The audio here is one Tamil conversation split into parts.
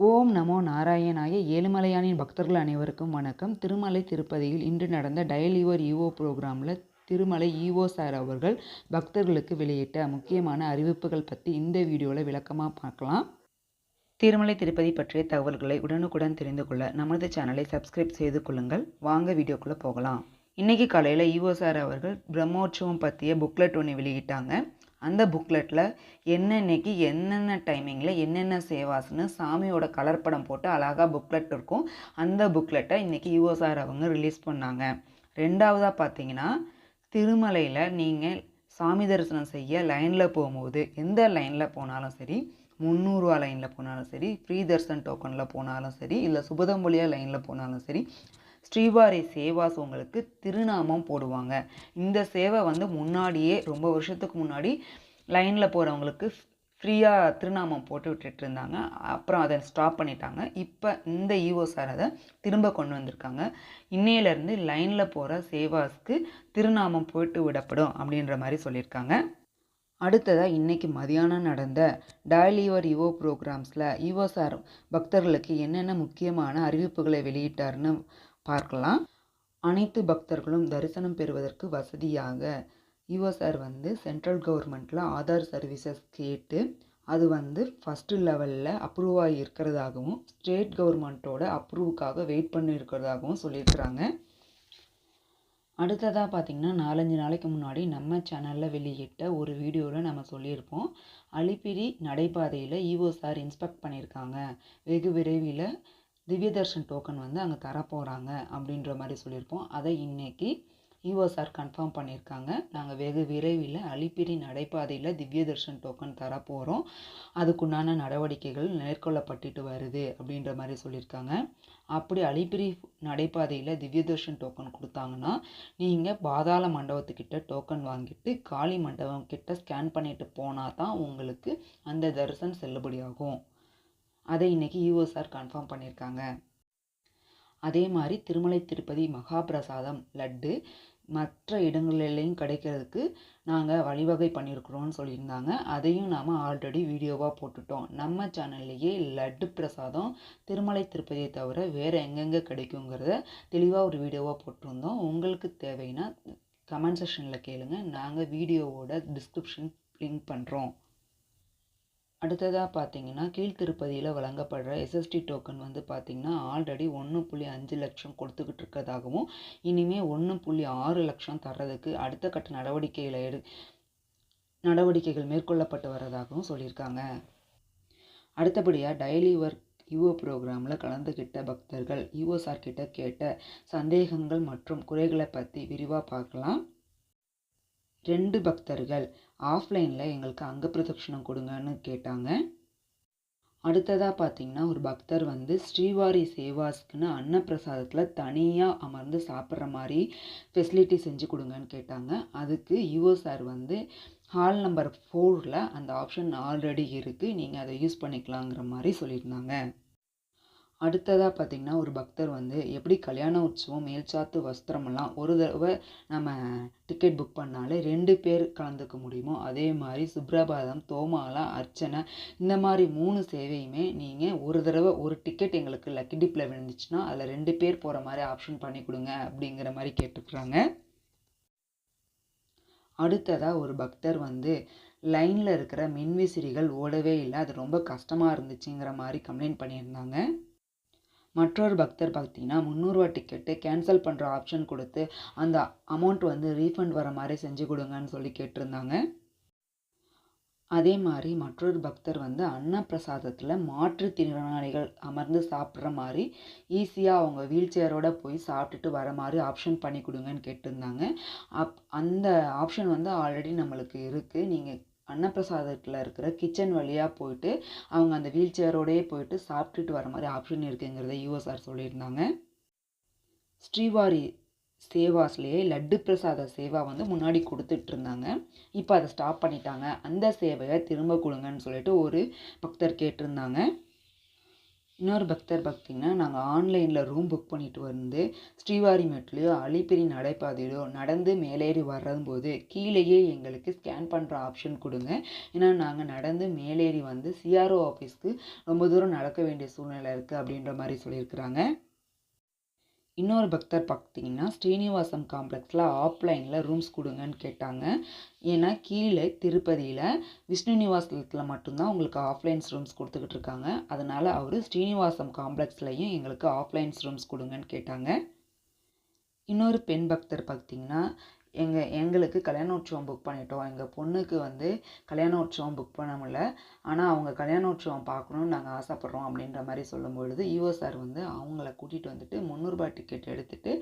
ஓம் நமோ நாராயணாய ஏழுமலையானின் பக்தர்கள் அனைவருக்கும் வணக்கம். திருமலை திருப்பதியில் இன்று நடந்த டயல் யுவர் ஈஓ ப்ரோக்ராமில் திருமலை ஈஓ சார் அவர்கள் பக்தர்களுக்கு வெளியிட்ட முக்கியமான அறிவிப்புகள் பற்றி இந்த வீடியோவில் விளக்கமாக பார்க்கலாம். திருமலை திருப்பதி பற்றிய தகவல்களை உடனுக்குடன் தெரிந்து கொள்ள நமது சேனலை சப்ஸ்கிரைப் செய்து கொள்ளுங்கள். வாங்க வீடியோக்குள்ளே போகலாம். இன்றைக்கி காலையில் ஈஓ சார் அவர்கள் பிரம்மோற்சவம் பற்றிய புக்லெட் ஒன்று வெளியிட்டாங்க. அந்த புக்லெட்டில் என்னென்னைக்கு என்னென்ன டைமிங்கில் என்னென்ன சேவாஸ்னு சாமியோட கலர் படம் போட்டு அழகாக புக்லெட் இருக்கும். அந்த புக்லெட்டை இன்றைக்கி யுஓசார் அவங்க ரிலீஸ் பண்ணாங்க. ரெண்டாவதாக பார்த்தீங்கன்னா திருமலையில் நீங்கள் சாமி தரிசனம் செய்ய லைனில் போகும்போது எந்த லைனில் போனாலும் சரி முந்நூறுரூவா லைனில் போனாலும் சரி ஃப்ரீ தர்சன் டோக்கனில் போனாலும் சரி இல்லை சுபதம்பொலியா லைனில் போனாலும் சரி ஸ்ரீவாரி சேவாஸ் உங்களுக்கு திருநாமம் போடுவாங்க. இந்த சேவை வந்து முன்னாடியே ரொம்ப வருஷத்துக்கு முன்னாடி லைனில் போகிறவங்களுக்கு ஃப்ரீயாக திருநாமம் போட்டு விட்டுட்டு இருந்தாங்க அப்புறம் அதை ஸ்டாப் பண்ணிட்டாங்க. இப்போ இந்த இஓ சார் அதை திரும்ப கொண்டு வந்திருக்காங்க. இன்னையிலேருந்து லைனில் போகிற சேவாஸ்க்கு திருநாமம் போட்டு விடப்படும் அப்படின்ற மாதிரி சொல்லியிருக்காங்க. அடுத்ததாக இன்றைக்கி மதியானம் நடந்த டயலிவர் ஈஓ ப்ரோக்ராம்ஸில் ஈஓ சார் பக்தர்களுக்கு என்னென்ன முக்கியமான அறிவிப்புகளை வெளியிட்டார்னு பார்க்கலாம். அனைத்து பக்தர்களும் தரிசனம் பெறுவதற்கு வசதியாக இஓ சார் வந்து சென்ட்ரல் கவர்மெண்ட்டில் ஆதார் சர்வீசஸ் கேட்டு அது வந்து ஃபஸ்ட்டு லெவலில் அப்ரூவ் ஆகி இருக்கிறதாகவும் ஸ்டேட் கவர்மெண்ட்டோட அப்ரூவுக்காக வெயிட் பண்ணி இருக்கிறதாகவும் சொல்லியிருக்கிறாங்க. அடுத்ததாக பார்த்திங்கன்னா நாலஞ்சு நாளைக்கு முன்னாடி நம்ம சேனலில் வெளியிட்ட ஒரு வீடியோவில் நம்ம சொல்லியிருப்போம். அலிப்பிரி நடைபாதையில் ஈஓ சார் இன்ஸ்பெக்ட் பண்ணியிருக்காங்க. வெகு விரைவில் திவ்ய தர்ஷன் டோக்கன் வந்து அங்கே தரப்போகிறாங்க அப்படின்ற மாதிரி சொல்லியிருப்போம். அதை இன்றைக்கி இஓ சார் கன்ஃபார்ம் பண்ணியிருக்காங்க. நாங்கள் வெகு விரைவில் அலிப்பிரி நடைபாதையில் திவ்ய தர்ஷன் டோக்கன் தரப்போகிறோம் அதுக்குண்டான நடவடிக்கைகள் மேற்கொள்ளப்பட்டுட்டு வருது அப்படின்ற மாதிரி சொல்லியிருக்காங்க. அப்படி அலிப்பிரி நடைபாதையில் திவ்ய தர்ஷன் டோக்கன் கொடுத்தாங்கன்னா நீங்கள் பாதாள மண்டபத்துக்கிட்ட டோக்கன் வாங்கிட்டு காளி மண்டபம் கிட்ட ஸ்கேன் பண்ணிட்டு போனால் தான் உங்களுக்கு அந்த தரிசனம் செல்லுபடியாகும் அதை இன்றைக்கி இஓ சார் கன்ஃபார்ம் பண்ணியிருக்காங்க. அதே மாதிரி திருமலை திருப்பதி மகாபிரசாதம் லட்டு மற்ற இடங்களிலையும் கிடைக்கிறதுக்கு நாங்கள் வழிவகை பண்ணியிருக்கிறோம்னு சொல்லியிருந்தாங்க. அதையும் நாம் ஆல்ரெடி வீடியோவாக போட்டுட்டோம். நம்ம சேனல்லையே லட்டு பிரசாதம் திருமலை திருப்பதியை தவிர வேறு எங்கெங்கே கிடைக்குங்கிறத தெளிவாக ஒரு வீடியோவாக போட்டிருந்தோம். உங்களுக்கு தேவைன்னா கமெண்ட் செஷனில் கேளுங்கள் நாங்கள் வீடியோவோட டிஸ்கிரிப்ஷன் லிங்க் பண்ணுறோம் அடுத்ததாக பார்த்தீங்கன்னா கீழ்த்திருப்பதியில் வழங்கப்படுற எஸ்எஸ்டி டோக்கன் வந்து பார்த்திங்கன்னா ஆல்ரெடி ஒன்று புள்ளி அஞ்சு லட்சம் கொடுத்துக்கிட்டு இருக்கிறதாகவும் இனிமேல் ஒன்று புள்ளி ஆறு லட்சம் தர்றதுக்கு அடுத்த கட்ட நடவடிக்கைகளை எடு நடவடிக்கைகள் மேற்கொள்ளப்பட்டு வர்றதாகவும் சொல்லியிருக்காங்க. அடுத்தபடியாக டெய்லி ஒர்க் யுஓ ப்ரோக்ராமில் கலந்துக்கிட்ட பக்தர்கள் யுஓ சார் கிட்ட கேட்ட சந்தேகங்கள் மற்றும் குறைகளை பற்றி விரிவாக பார்க்கலாம். ரெண்டு பக்தர்கள் ஆஃப்லைனில் எங்களுக்கு அங்க பிரதட்சணம் கொடுங்கன்னு கேட்டாங்க. அடுத்ததாக பார்த்தீங்கன்னா ஒரு பக்தர் வந்து ஸ்ரீவாரி சேவாஸ்க்குன்னு அன்னப்பிரசாதத்தில் தனியாக அமர்ந்து சாப்பிட்ற மாதிரி ஃபெசிலிட்டி செஞ்சு கொடுங்கன்னு கேட்டாங்க. அதுக்கு யுஓ சார் வந்து ஹால் நம்பர் ஃபோரில் அந்த ஆப்ஷன் ஆல்ரெடி இருக்குது நீங்கள் அதை யூஸ் பண்ணிக்கலாங்கிற மாதிரி சொல்லியிருந்தாங்க. அடுத்ததாக பார்த்திங்கன்னா ஒரு பக்தர் வந்து எப்படி கல்யாண உற்சவம் மேல்சாத்து வஸ்திரமெல்லாம் ஒரு தடவை நம்ம டிக்கெட் புக் பண்ணாலே ரெண்டு பேர் கலந்துக்க முடியுமோ? அதே மாதிரி சுப்ரபாதம் தோமாலா அர்ச்சனை இந்த மாதிரி மூணு சேவையுமே நீங்கள் ஒரு தடவை ஒரு டிக்கெட் எங்களுக்கு லக்கி டிப்பில் விழுந்துச்சுன்னா அதில் ரெண்டு பேர் போகிற மாதிரி ஆப்ஷன் பண்ணி கொடுங்க அப்படிங்கிற மாதிரி கேட்டுக்கிறாங்க அடுத்ததாக ஒரு பக்தர் வந்து லைனில் இருக்கிற மின்விசிறிகள் ஓடவே இல்லை அது ரொம்ப கஷ்டமாக இருந்துச்சுங்கிற மாதிரி கம்ப்ளைண்ட் பண்ணியிருந்தாங்க. மற்றொரு பக்தர் பார்த்தீங்கன்னா முந்நூறுரூவா டிக்கெட்டு கேன்சல் பண்ணுற ஆப்ஷன் கொடுத்து அந்த அமௌண்ட் வந்து ரீஃபண்ட் வர மாதிரி செஞ்சு கொடுங்கன்னு சொல்லி கேட்டிருந்தாங்க. அதே மாதிரி மற்றொரு பக்தர் வந்து அன்னப்பிரசாதத்தில் மாற்றுத்திறனாளிகள் அமர்ந்து சாப்பிட்ற மாதிரி ஈஸியாக அவங்க வீல் சேரோட போய் சாப்பிட்டுட்டு வர மாதிரி ஆப்ஷன் பண்ணி கொடுங்கன்னு கேட்டிருந்தாங்க. அப் அந்த ஆப்ஷன் வந்து ஆல்ரெடி நம்மளுக்கு இருக்குது நீங்கள் அன்னப்பிரசாதத்தில் இருக்கிற கிச்சன் வழியாக போயிட்டு அவங்க அந்த வீல் சேரோடையே போயிட்டு சாப்பிட்டுட்டு வர மாதிரி ஆப்ஷன் இருக்குங்கிறத யூஎஸ்ஆர் சொல்லியிருந்தாங்க. ஸ்ரீவாரி சேவாஸ்லேயே லட்டு பிரசாத சேவா வந்து முன்னாடி கொடுத்துட்டு இருந்தாங்க. இப்போ அதை ஸ்டாப் பண்ணிட்டாங்க. அந்த சேவையை திரும்ப கொடுங்கன்னு சொல்லிட்டு ஒரு பக்தர் கேட்டிருந்தாங்க. இன்னொரு பக்தர் பார்த்திங்கன்னா நாங்கள் ஆன்லைனில் ரூம் புக் பண்ணிட்டு வந்து ஸ்ரீவாரிமேட்லேயோ அலிப்பிரி நடைபாதையிலோ நடந்து மேலேறி வரும்போது கீழேயே எங்களுக்கு ஸ்கேன் பண்ணுற ஆப்ஷன் கொடுங்க. ஏன்னா நாங்கள் நடந்து மேலேறி வந்து சிஆர்ஓ ஆஃபீஸ்க்கு ரொம்ப தூரம் நடக்க வேண்டிய சூழ்நிலை இருக்குது அப்படின்ற மாதிரி சொல்லியிருக்கிறாங்க. இன்னொரு பக்தர் பார்த்தீங்கன்னா ஸ்ரீனிவாசம் காம்ப்ளெக்ஸில் ஆஃப்லைனில் ரூம்ஸ் கொடுங்கன்னு கேட்டாங்க. ஏன்னா கீழே திருப்பதியில் விஷ்ணு நிவாசத்தில் மட்டும்தான் உங்களுக்கு ஆஃப்லைன்ஸ் ரூம்ஸ் கொடுத்துக்கிட்டு இருக்காங்க. அதனால் அவர் ஸ்ரீனிவாசம் காம்ப்ளெக்ஸ்லையும் எங்களுக்கு ஆஃப்லைன்ஸ் ரூம்ஸ் கொடுங்கன்னு கேட்டாங்க. இன்னொரு பெண் பக்தர் பார்த்திங்கன்னா எங்கள் எங்களுக்கு கல்யாண உற்சவம் புக் பண்ணிட்டோம். எங்கள் பொண்ணுக்கு வந்து கல்யாண உற்சவம் புக் பண்ண முடில ஆனால் அவங்க கல்யாண உற்சவம் பார்க்கணுன்னு நாங்கள் ஆசைப்பட்றோம் அப்படின்ற மாதிரி சொல்லும் பொழுது ஈஓ சார் வந்து அவங்கள கூட்டிகிட்டு வந்துட்டு முந்நூறுபா டிக்கெட் எடுத்துகிட்டு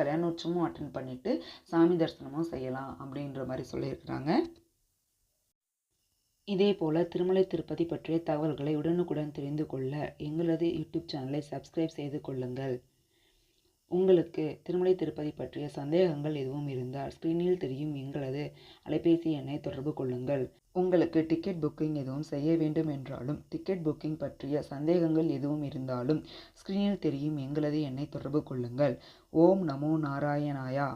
கல்யாண உற்சவமும் அட்டன் பண்ணிவிட்டு சாமி தரிசனமும் செய்யலாம் அப்படின்ற மாதிரி சொல்லியிருக்கிறாங்க. இதே போல் திருமலை திருப்பதி பற்றிய தகவல்களை உடனுக்குடன் தெரிந்து கொள்ள எங்களது யூடியூப் சேனலை சப்ஸ்கிரைப் செய்து கொள்ளுங்கள். உங்களுக்கு திருமலை திருப்பதி பற்றிய சந்தேகங்கள் எதுவும் இருந்தால் ஸ்க்ரீனில் தெரியும் எங்களது அலைபேசி எண்ணை தொடர்பு கொள்ளுங்கள். உங்களுக்கு டிக்கெட் புக்கிங் எதுவும் செய்ய வேண்டும் என்றாலும் டிக்கெட் புக்கிங் பற்றிய சந்தேகங்கள் எதுவும் இருந்தாலும் ஸ்க்ரீனில் தெரியும் எங்களது எண்ணை தொடர்பு கொள்ளுங்கள். ஓம் நமோ நாராயணாயா.